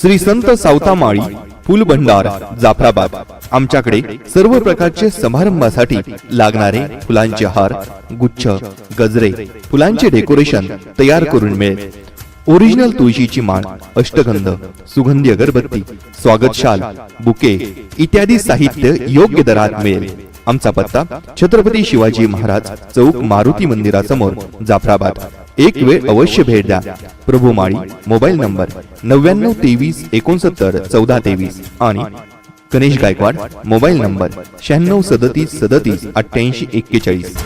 श्री संत सावतामाळी फुल भंडार जाफराबाद. आमच्याकडे सर्व प्रकारचे समारंभासाठी लागणारे फुलांचे हार गुच्छ गजरे फुलांचे डेकोरेशन तयार करून मिळेल. ओरिजिनल तुळशीची माळ अष्टगंध सुगंधी अगरबत्ती स्वागतशाल बुके इत्यादी साहित्य योग्य दरात मिळेल. आमचा पत्ता छत्रपती शिवाजी महाराज चौक मारुती मंदिरासमोर जाफराबाद. एक वेळ अवश्य भेट द्या. प्रभू माळी मोबाईल नंबर नव्याण्णव तेवीस एकोणसत्तर चौदा तेवीस आणि गणेश गायकवाड मोबाईल नंबर शहाण्णव सदतीस सदतीस अठ्ठ्याऐंशी एक्केचाळीस.